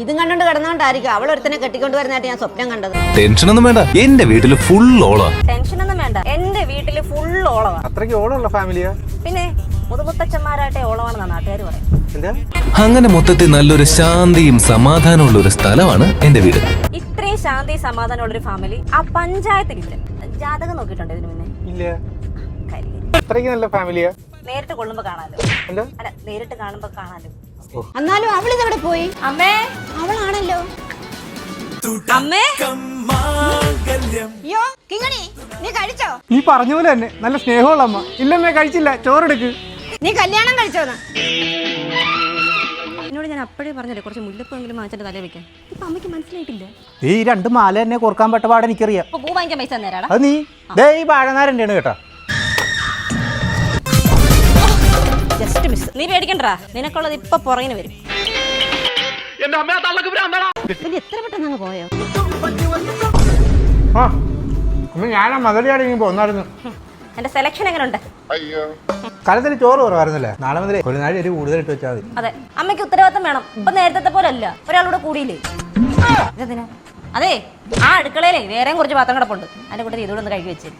ഇതും കണ്ടോണ്ട് കിടന്നോണ്ടായിരിക്കും അവൾ ഒരുത്തനെ കെട്ടിക്കൊണ്ട് വരുന്നതായിട്ട് ഞാൻ സ്വപ്നം കണ്ടത്. ടെൻഷനൊന്നും വേണ്ട. എന്റെ വീട്ടിൽ ഫുൾ ഓളാ. ടെൻഷനൊന്നും വേണ്ട. എന്റെ വീട്ടിൽ ഫുൾ ഓളമാണ് അത്രയ്ക്ക് ഓളമുള്ള ഫാമിലിയാ പിന്നെ മുതുമുത്തച്ഛന്മാരായിട്ടെ ഓളമാണെന്നാണ് നാട്ടുകാർ പറയും. എന്താ? അങ്ങനെ മൊത്തത്തിൽ നല്ലൊരു ശാന്തിയും സമാധാനമുള്ള ഒരു സ്ഥലമാണ് എന്റെ വീട്. ഇത്രയും ശാന്തി സമാധാനമുള്ളൊരു ഫാമിലി ആ പഞ്ചായത്തിലില്ല ജാതകം നോക്കിയിട്ടുണ്ട് ഇതിനു മുന്നേ? ഇല്ല. കാര്യം നല്ല ഫാമിലിയാ നേരിട്ട് കൊള്ളുമ്പോ കാണാലോ. അല്ല നേരിട്ട് കാണുമ്പോ കാണാലോ. എന്നാലും അവളിതെവിടെ പോയി? അമ്മേ. അവളാണല്ലോ. അമ്മേ. അയ്യോ കിങ്ങണി നീ കഴിച്ചോ? നീ പറഞ്ഞ പോലെ തന്നെ നല്ല സ്നേഹമുള്ള അമ്മ. ഇല്ലമ്മേ കഴിച്ചില്ല ചോറെടുക്ക്. നീ കല്യാണം കഴിച്ചോന്ന്. എന്നോട് ഞാൻ അപ്പോഴേ പറഞ്ഞല്ലേ കുറച്ച് മുല്ലപ്പെങ്കിലും വാങ്ങിച്ചിട്ട് തല വെക്കാൻ? ഇപ്പൊ അമ്മയ്ക്ക് മനസ്സിലായിട്ടില്ല. ഈ രണ്ട് മാല തന്നെ കോർക്കാൻ പറ്റ പാടെ എനിക്കറിയാം. പൂ വാങ്ങിക്കാൻ പൈസ തന്നേരാടാ. അത് നീ. ദേ ഈ വാഴനാരന്റെ ആണ് കേട്ടോ. ജസ്റ്റ് മിസ് നീ പേടിക്കണ്ടാ നിനക്കുള്ളത് ഇപ്പൊ പുറകിന് വരും. എത്ര പെട്ടെന്ന് അങ്ങ് പോയോ? ആ ഞാൻ ആ മധുരയാടെ ഇങ്ങനെ പോന്നായിരുന്നു. എന്റെ സെലക്ഷൻ എങ്ങനെയുണ്ട് കാലത്തിൽ ചോറ് കുറവായിരുന്നല്ലേ? നാളെ മുതലേ ഒരു നാഴി ഒരു കൂടുതൽ ഇട്ട് വെച്ചാൽ മതി. അതെ അമ്മയ്ക്ക് ഉത്തരവാദിത്തം വേണം. ഇപ്പൊ നേരത്തെ പോലെ അല്ല. ഒരാളൂടെ കൂടിയില്ലേ? ഇതെന്തിനാ? അതെ ആ അടുക്കളയിലേ വേറെയും കുറച്ച് പാത്രം കിടപ്പുണ്ട്. അതിന്റെ കൂട്ടത്തിൽ ഇതുകൂടെ ഒന്ന് കഴുകി വെച്ച്